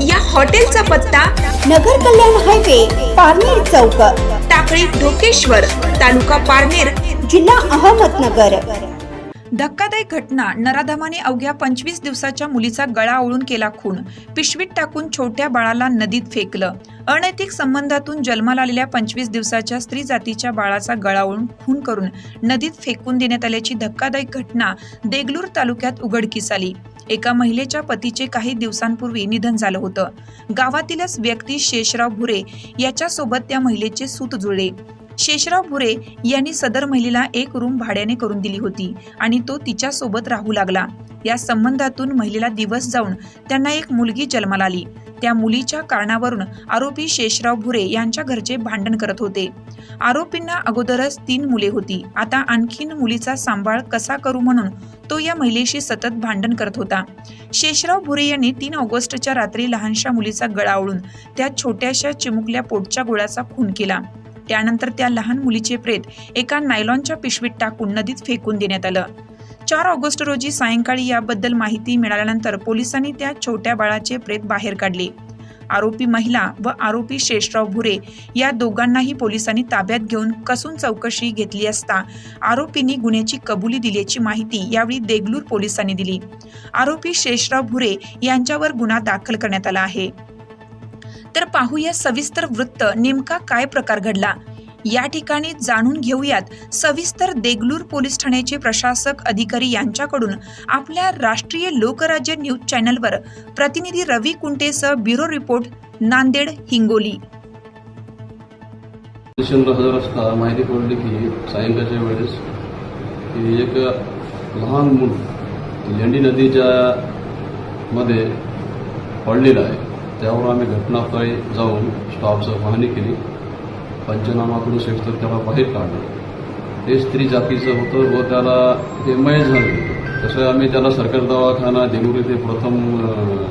या हॉटेलचा पत्ता नगर कल्याण हायवे पारनेर चौक. टाकळी ढोकेश्वर तालुका पारनेर जिल्हा अहमदनगर. धक्कादायक घटना. नराधमाने अवघ्या पंचवीस दिवसाच्या मुलीचा गळा ओळून केला खून. पिशवीत टाकून छोट्या बाळाला नदीत फेकलं. अनैतिक संबंधातून जन्माला आलेल्या पंचवीस दिवसाच्या स्त्री जातीच्या बाळाचा गळा ओळून खून करून नदीत फेकून देण्यात आल्याची धक्कादायक घटना देगलूर तालुक्यात उघडकीस आली. एका महिलेच्या पतीचे काही दिवसांपूर्वी निधन झालं होतं. गावातीलच व्यक्ती शेषराव भुरे याच्यासोबत त्या महिलेचे सूत जुळले. शेषराव भुरे यांनी सदर महिलेला एक रूम भाड्याने करून दिली होती आणि तो तिच्या सोबत राहू लागला. या संबंधातून महिलेला दिवस जाऊन त्यांना एक मुलगी जन्माला आली. त्या मुलीच्या कारणावरून आरोपी शेषराव भुरे यांच्या घरचे भांडण करत होते. आरोपींना अगोदरच तीन मुले होती. आता आणखीन मुलीचा सांभाळ कसा करू म्हणून तो या महिलेशी सतत भांडण करत होता. शेषराव भुरे यांनी तीन ऑगस्टच्या रात्री लहानशा मुलीचा गळा ओळून त्या छोट्याशा चिमुकल्या पोटच्या गोळ्याचा खून केला. त्यानंतर त्या लहान मुलीचे प्रेत एका नायलॉनच्या पिशवीत टाकून नदीत फेकून देण्यात आलं. चार ऑगस्ट रोजी सायंकाळी याबद्दल माहिती मिळाल्यानंतर पोलिसांनी त्या छोट्या बाळाचे प्रेत बाहेर काढले. आरोपी महिला व आरोपी शेषराव भुरे या दोघांनाही पोलिसांनी ताब्यात घेऊन कसून चौकशी घेतली असता आरोपींनी गुन्ह्याची कबुली दिल्याची माहिती यावेळी देगलूर पोलिसांनी दिली. आरोपी शेषराव भुरे यांच्यावर गुन्हा दाखल करण्यात आला आहे. तर पाहूया सविस्तर वृत्त नेमका काय प्रकार घडला. या ठिकाणी जाणून घेऊयात सविस्तर देगलूर पोलीस ठाण्याचे प्रशासक अधिकारी यांच्याकडून आपल्या राष्ट्रीय लोकराज्य न्यूज चॅनलवर. प्रतिनिधी रवी कुंटेसह ब्युरो रिपोर्ट नांदेड हिंगोली. हजर असता माहिती पडली की सायंकाळच्या वेळेस एक लहान मूल लेंडी नदीच्या मध्ये पडलेलं आहे. त्यावर आम्ही घटनास्थळी जाऊन स्टॉपचं पाहणी केली. पंचनामा करून सविस्तर त्याला बाहेर काढलं. ते स्त्री जातीचं होतं व त्याला ते मय झाले. तसं आम्ही त्याला सरकारी दवाखाना देगूर येथे प्रथम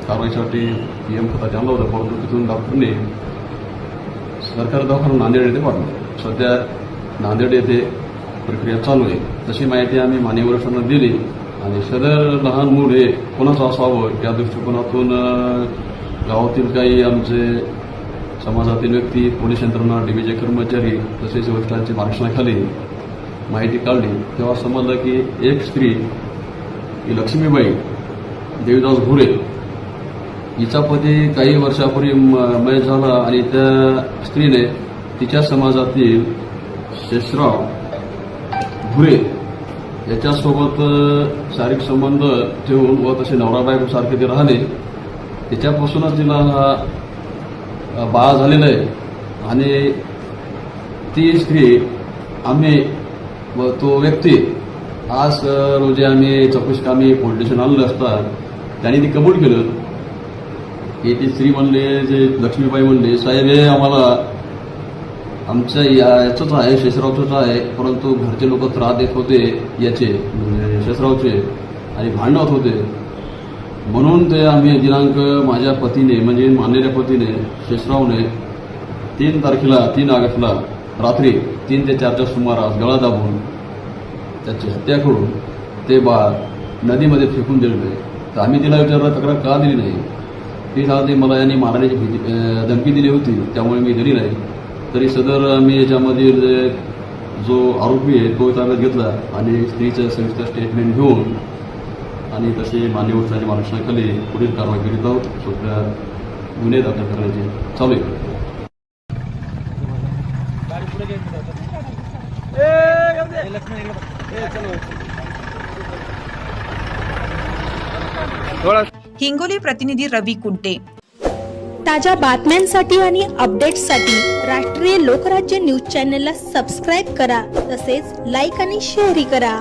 कारवाईसाठी पी एम खता आणलं होतं परंतु तिथून डॉक्टरने सरकारी दवाखाना नांदेड येथे पाठवलं. सध्या नांदेड येथे प्रक्रिया चालू आहे. तशी माहिती आम्ही मान्यवरांना दिली आणि सदर लहान मूल हे कोणाचं असावं या दृष्टिकोनातून गावातील काही आमचे समाजातील व्यक्ती पोलीस यंत्रणा डीबीचे कर्मचारी तसेच वरिष्ठांच्या मार्गदर्शनाखाली माहिती काढली. तेव्हा समजलं की एक स्त्री ही लक्ष्मीबाई देवीदास घुरे हिचा पती काही वर्षापूर्वी म- मय झाला आणि त्या स्त्रीने तिच्या समाजातील शेषराव भुरे याच्यासोबत शारीरिक संबंध ठेवून व तसे नवरा ते राहिले. त्याच्यापासूनच तिला हा बाळ झालेलं आहे. आणि ती स्त्री आम्ही व तो व्यक्ती आज रोजी आम्ही चौकशी कामी फाउंडेशन स्टेशन आणलं असता त्यांनी ती कबूल केलं. की ती स्त्री म्हणले जे लक्ष्मीबाई म्हणले साहेब हे आम्हाला आमचं या याचंच आहे शेषरावचंच आहे परंतु घरचे लोक त्रास देत होते याचे म्हणजे शेषरावचे आणि भांडवत होते. म्हणून ते आम्ही दिनांक माझ्या पतीने म्हणजे मानलेल्या पतीने शेषरावने तीन तारखेला तीन ऑगस्टला रात्री तीन ते चारच्या सुमारास गळा दाबून त्याची हत्या करून ते बाळ नदीमध्ये फेकून दिलेलं आहे. तर आम्ही तिला विचारलं तक्रार का दिली नाही? ती सांगते मला यांनी मारण्याची भीती धमकी दिली होती त्यामुळे मी दिली नाही. तरी सदर आम्ही याच्यामधील जे- जो आरोपी आहे तो ताब्यात घेतला आणि स्त्रीचं सविस्तर स्टेटमेंट घेऊन आणि तसे मान्यवर आणि मार्गदर्शनाखाली पुढील कारवाई करीत आहोत. सध्या गुन्हे दाखल करण्याचे चालू आहे. हिंगोली प्रतिनिधी रवी कुंटे. ताज्या बातम्यांसाठी आणि अपडेट्ससाठी राष्ट्रीय लोकराज्य न्यूज चॅनलला सबस्क्राईब करा तसेच लाईक आणि शेअरही करा.